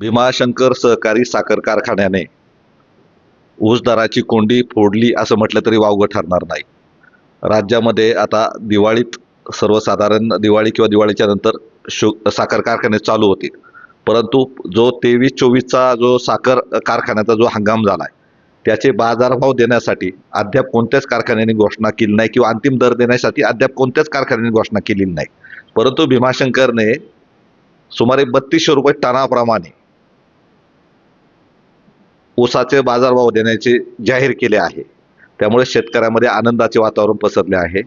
भीमाशंकर सहकारी साखर कारखान्याने ऊस दराची कोंडी फोडली असं म्हटलं तरी वावगं ठरणार नाही. राज्यामध्ये आता दिवाळीत सर्वसाधारण दिवाळी किंवा दिवाळीच्या नंतर शु साखर कारखाने चालू होतील. परंतु जो तेवीस चोवीसचा जो साखर कारखान्याचा जो हंगाम झाला आहे त्याचे बाजारभाव देण्यासाठी अद्याप कोणत्याच कारखान्याने घोषणा केली नाही किंवा अंतिम दर देण्यासाठी अद्याप कोणत्याच कारखान्याने घोषणा केलेली नाही. परंतु भीमाशंकरने सुमारे बत्तीसशे रुपये टनाप्रमाणे ऊसाचे बाजारभाव देण्याचे जाहीर केले आहे. त्यामुळे शेतकऱ्यामध्ये आनंदाचे वातावरण पसरले आहे.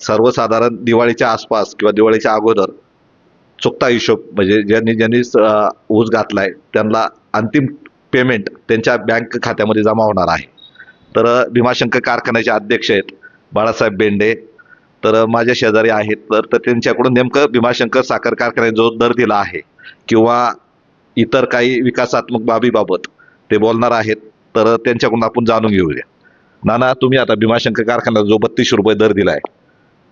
सर्वसाधारण दिवाळीच्या आसपास किंवा दिवाळीच्या अगोदर चुकता हिशोब म्हणजे ज्यांनी ज्यांनी ऊस घातला आहे त्यांना अंतिम पेमेंट त्यांच्या बँक खात्यामध्ये जमा होणार आहे. तर भीमाशंकर कारखान्याचे अध्यक्ष आहेत बाळासाहेब बेंडे. तर माझ्या शेजारी आहेत. तर तर त्यांच्याकडून नेमकं भीमाशंकर साखर कारखान्याने जो दर दिला आहे किंवा इतर काही विकासात्मक बाबीबाबत ते बोलणार आहेत तर त्यांच्याकडून आपण जाणून घेऊया. नाना तुम्ही आता भीमाशंकर कारखान्याला जो बत्तीसशे रुपये दर दिला आहे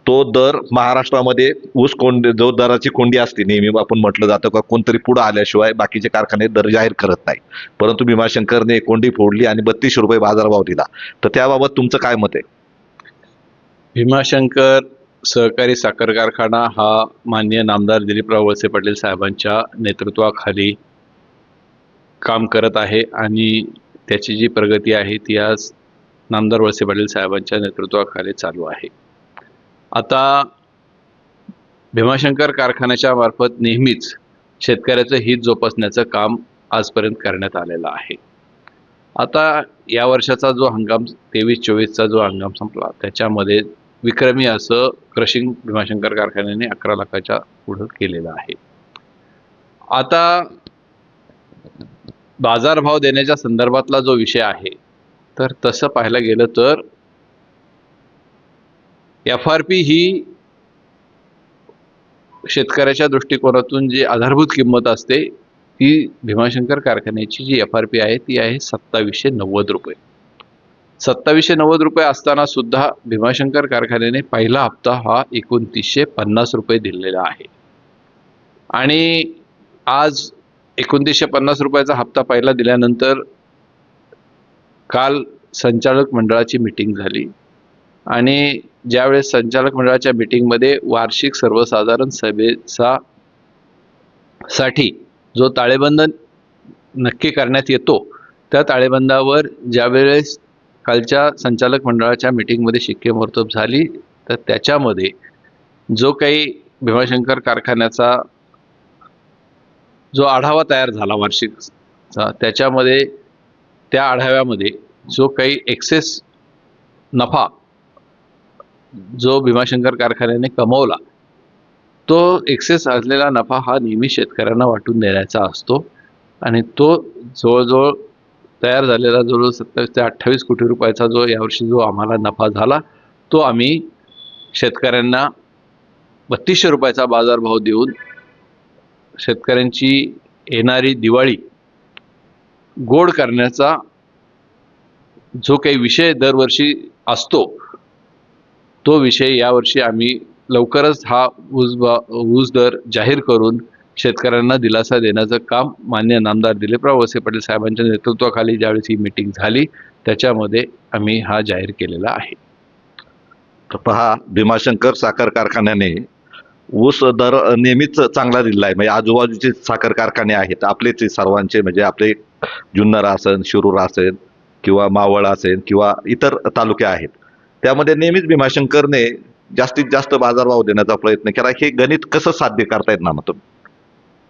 तो दर महाराष्ट्रामध्ये ऊस कोंडी जो दराची कोंडी असते नेहमी आपण म्हटलं जातं का कोणतरी पुढे आल्याशिवाय बाकीचे कारखाने दर जाहीर करत नाही परंतु भीमाशंकरने कोंडी फोडली आणि बत्तीसशे रुपये बाजारभाव दिला. तर त्याबाबत तुमचं काय मत आहे? भीमाशंकर सहकारी साखर कारखाना हा माननीय नामदार दिलीपराव वळसे पाटील साहेबांच्या नेतृत्वाखाली काम करत आहे आणि त्याची जी प्रगती आहे ती आज नामदार वळसे पाटील साहेबांच्या नेतृत्वाखाली चालू आहे. आता भीमाशंकर कारखान्याच्या मार्फत नेहमीच शेतकऱ्याचं हित जोपासण्याचं काम आजपर्यंत करण्यात आलेलं आहे. आता या वर्षाचा जो हंगाम तेवीस चोवीसचा जो हंगाम संपला त्याच्यामध्ये विक्रमी असं क्रशिंग भीमाशंकर कारखान्याने अकरा लाखाच्या पुढं केलेलं आहे. आता बाजारभाव देण्याच्या संदर्भातला जो विषय आहे तर तसं पाहायला गेलं तर एफ आर पी ही शेतकऱ्याच्या दृष्टिकोनातून जी आधारभूत किंमत असते ती भीमाशंकर कारखान्याची जी एफ आर पी आहे ती आहे सत्तावीसशे नव्वद रुपये. सत्तावीसशे नव्वद रुपये असताना सुद्धा भीमाशंकर कारखान्याने पहिला हप्ता हा एकोणतीसशे पन्नास रुपये दिलेला आहे. आणि आज एकोणतीसशे पन्नास रुपयाचा हप्ता पहिला दिल्यानंतर काल संचालक मंडळाची मिटिंग झाली. आणि ज्यावेळेस संचालक मंडळाच्या मिटिंगमध्ये वार्षिक सर्वसाधारण सभेचा साठी जो ताळेबंद नक्की करण्यात येतो त्या ताळेबंदावर ज्यावेळेस कालच्या संचालक मंडळाच्या मिटिंगमध्ये शिक्केमोर्तब झाली तर त्याच्यामध्ये जो काही भीमाशंकर कारखान्याचा जो आढावा तयार झाला वार्षिकचा त्याच्यामध्ये त्या आढाव्यामध्ये जो काही एक्सेस नफा जो भीमाशंकर कारखान्याने कमवला तो एक्सेस असलेला नफा हा नेहमी शेतकऱ्यांना वाटून देण्याचा असतो. आणि तो जवळजवळ तयार झालेला जवळजवळ सत्तावीस ते अठ्ठावीस कोटी रुपयाचा जो यावर्षी जो आम्हाला नफा झाला तो आम्ही शेतकऱ्यांना बत्तीसशे रुपयाचा बाजारभाव देऊन शेतकऱ्यांची येणारी दिवाळी गोड करण्याचा जो काही विषय दरवर्षी असतो तो विषय यावर्षी आम्ही लवकरच हा ऊस बा ऊस दर जाहीर करून शेतकऱ्यांना दिलासा देण्याचं काम मान्य नामदार दिलीपराव वसे पाटील साहेबांच्या नेतृत्वाखाली ज्यावेळेस ही मिटिंग झाली त्याच्यामध्ये आम्ही हा जाहीर केलेला आहे. तर पहा भीमाशंकर साखर कारखान्याने ऊस दर नेहमीच चांगला दिलेला आहे. म्हणजे आजूबाजूचे साखर कारखाने आहेत. आपलेच सर्वांचे. म्हणजे आपले जुन्नर असेल शिरूर असेल किंवा मावळ असेल किंवा इतर तालुके आहेत. त्यामध्ये नेहमीच भीमाशंकरने जास्तीत जास्त बाजारभाव देण्याचा प्रयत्न केला. हे गणित कसं साध्य करतायत ना मग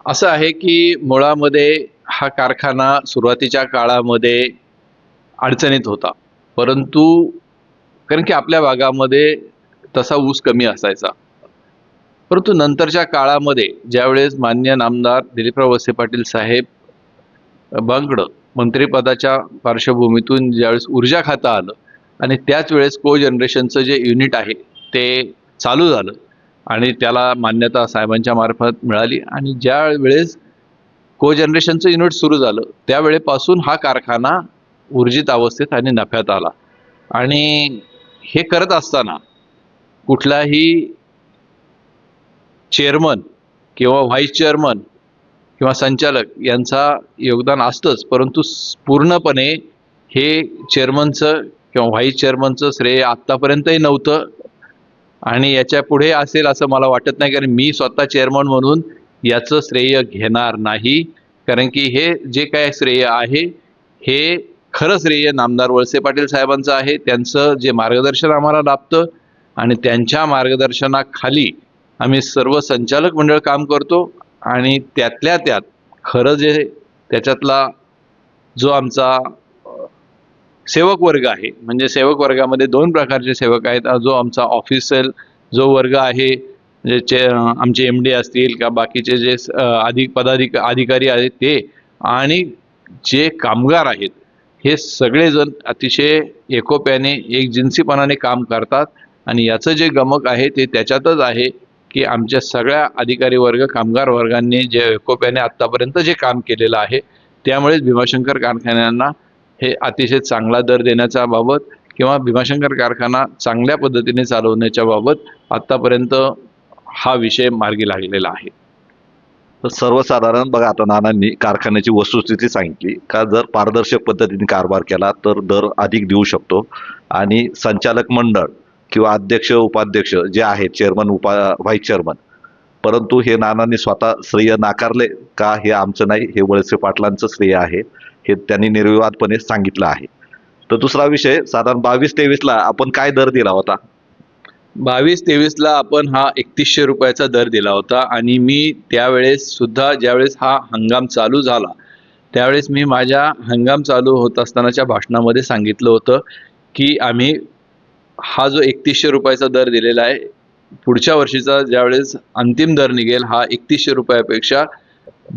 असं आहे की मुळामध्ये हा कारखाना सुरुवातीच्या काळामध्ये अडचणीत होता. परंतु कारण की आपल्या भागामध्ये तसा ऊस कमी असायचा. परंतु नंतरच्या काळामध्ये ज्यावेळेस मान्य नामदार दिलीपराव वसे पाटील साहेब बांगडं मंत्रिपदाच्या पार्श्वभूमीतून ज्यावेळेस ऊर्जा खातं आलं आणि त्याच वेळेस को जनरेशनचं जे युनिट आहे ते चालू झालं आणि त्याला मान्यता साहेबांच्या मार्फत मिळाली आणि ज्या वेळेस को जनरेशनचं युनिट सुरू झालं त्यावेळेपासून हा कारखाना ऊर्जित अवस्थेत आणि नफ्यात आला. आणि हे करत असताना कुठलाही चेअरमन किंवा व्हाईस चेअरमन किंवा संचालक यांचा योगदान असतंच परंतु पूर्णपणे हे चेअरमनचं किंवा व्हाईस चेअरमनचं श्रेय आत्तापर्यंतही नव्हतं आणि याच्यापुढे असेल असं मला वाटत नाही कारण मी स्वतः चेअरमन म्हणून याचं श्रेय घेणार नाही. कारण की हे जे काय श्रेय आहे हे खरं श्रेय नामदार वळसे पाटील साहेबांचं आहे. त्यांचं जे मार्गदर्शन आम्हाला लाभतं आणि त्यांच्या मार्गदर्शनाखाली आम्ही सर्व संचालक मंडळ काम करतो आणि त्यातल्या त्यात खरं जे त्याच्यातला जो आमचा सेवक वर्ग आहे म्हणजे सेवक वर्गामध्ये दोन प्रकारचे सेवक आहेत. जो आमचा ऑफिसर जो वर्ग आहे म्हणजे चे आमचे एम डी असतील का बाकीचे जे अधिक पदाधिक अधिकारी आहेत ते आणि जे कामगार आहेत हे सगळेजण अतिशय एकोप्याने एकजिन्सीपणाने काम करतात आणि याचं जे गमक आहे ते त्याच्यातच आहे. की आमच्या सगळ्या अधिकारी वर्ग कामगार वर्गांनी जे एकोप्याने आत्तापर्यंत जे काम केलेलं आहे त्यामुळेच भीमाशंकर कारखान्यांना हे अतिशय चांगला दर देण्याच्या बाबत किंवा भीमाशंकर कारखाना चांगल्या पद्धतीने चालवण्याच्या बाबत आत्तापर्यंत हा विषय मार्गी लागलेला आहे. तर सर्वसाधारण बघा आता नानांनी कारखान्याची वस्तुस्थिती सांगितली. का जर पारदर्शक पद्धतीने कारभार केला तर दर अधिक देऊ शकतो. आणि संचालक मंडळ किंवा अध्यक्ष उपाध्यक्ष जे आहेत चेअरमन उपा व्हाईस चेअरमन परंतु हे नानांनी स्वतः श्रेय नाकारले का हे आमचं नाही हे वळसे पाटलांचं श्रेय आहे हे त्यांनी निर्विवादपणे सांगितलं आहे. तर दुसरा विषय साधारण बावीस तेवीसला आपण काय दर दिला होता? बावीस तेवीसला आपण हा एकतीसशे रुपयाचा दर दिला होता आणि मी त्यावेळेस सुद्धा ज्यावेळेस हा हंगाम चालू झाला त्यावेळेस मी माझ्या हंगाम चालू होत असतानाच्या भाषणामध्ये सांगितलं होतं की आम्ही हा जो एकतीसशे रुपयाचा दर दिलेला आहे पुढच्या वर्षीचा ज्यावेळेस अंतिम दर निघेल हा एकतीसशे रुपयापेक्षा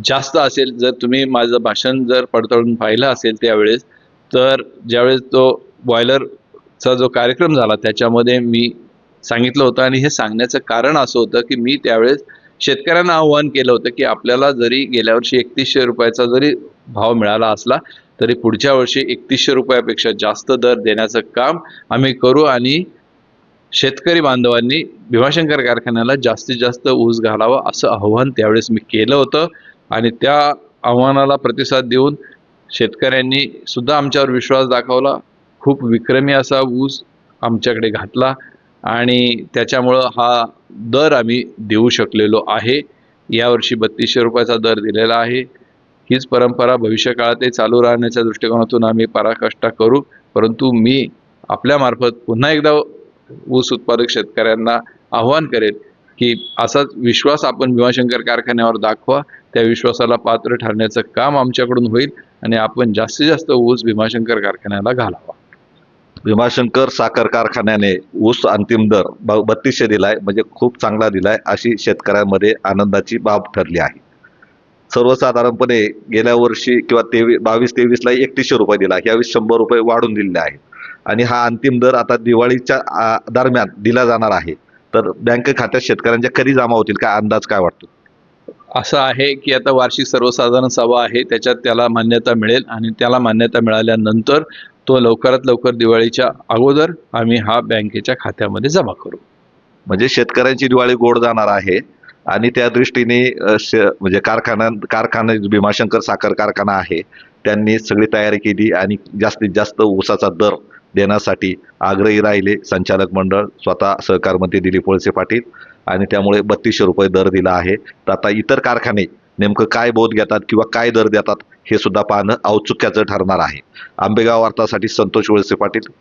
जास्त असेल. जर तुम्ही माझं भाषण जर पडताळून पाहिलं असेल त्यावेळेस तर ज्यावेळेस तो बॉयलरचा जो कार्यक्रम झाला त्याच्यामध्ये मी सांगितलं होतं आणि हे सांगण्याचं कारण असं होतं की मी त्यावेळेस शेतकऱ्यांना आव्हान केलं होतं की आपल्याला जरी गेल्या वर्षी एकतीसशे रुपयाचा जरी भाव मिळाला असला तरी पुढच्या वर्षी एकतीसशे रुपयापेक्षा जास्त दर देण्याचं काम आम्ही करू आणि शेतकरी बांधवांनी भीमाशंकर कारखान्याला जास्तीत जास्त ऊस घालावा असं आव्हान त्यावेळेस मी केलं होतं. आणि त्या आव्हानाला प्रतिसाद देऊन शेतकऱ्यांनी सुद्धा आमच्यावर विश्वास दाखवला. खूप विक्रमी असा ऊस आमच्याकडे घातला आणि त्याच्यामुळं हा दर आम्ही देऊ शकलेलो आहे. यावर्षी बत्तीसशे रुपयाचा दर दिलेला आहे. हीच परंपरा भविष्यकाळातही चालू राहण्याच्या दृष्टिकोनातून आम्ही पराकाष्ठा करू. परंतु मी आपल्यामार्फत पुन्हा एकदा ऊस उत्पादक शेतकऱ्यांना आव्हान करेन की असाच विश्वास आपण भीमाशंकर कारखान्यावर दाखवा. त्या विश्वासाला पात्र ठरण्याचं काम आमच्याकडून होईल आणि आपण जास्तीत जास्त ऊस भीमाशंकर कारखान्याला घालावा. भीमाशंकर साखर कारखान्याने ऊस अंतिम दर ब- बत्तीसशे दिलाय म्हणजे खूप चांगला दिलाय अशी शेतकऱ्यांमध्ये आनंदाची बाब ठरली आहे. सर्वसाधारणपणे गेल्या वर्षी किंवा तेवीस बावीस तेवीसला एकतीसशे रुपये दिला. यावेळी शंभर रुपये वाढून दिलेले आहे आणि हा अंतिम दर आता दिवाळीच्या दरम्यान दिला जाणार आहे. तर बँक खात्यात शेतकऱ्यांच्या कधी जमा होतील? काय अंदाज काय वाटतो? असं आहे की आता वार्षिक सर्वसाधारण सभा आहे. त्याच्यात त्याला मान्यता मिळेल आणि त्याला मान्यता मिळाल्यानंतर तो लवकरात लवकर दिवाळीच्या अगोदर आम्ही हा बँकेच्या खात्यामध्ये जमा करू. म्हणजे शेतकऱ्यांची दिवाळी गोड जाणार आहे. आणि त्या दृष्टीने श- म्हणजे कारखाना कारखाना भीमाशंकर साखर कारखाना आहे त्यांनी सगळी तयारी केली आणि जास्तीत जास्त ऊसाचा दर देण्यासाठी आग्रही राहिले. संचालक मंडळ स्वतः सहकार मंत्री दिलीप वळसे पाटील आणि त्यामुळे बत्तीसशे रुपये दर दिला आहे. तर आता इतर कारखाने नेमकं काय बोध घेतात किंवा काय दर देतात हे सुद्धा पाहणं औत्सुक्याचं ठरणार आहे. आंबेगाव वार्तासाठी संतोष वळसे पाटील.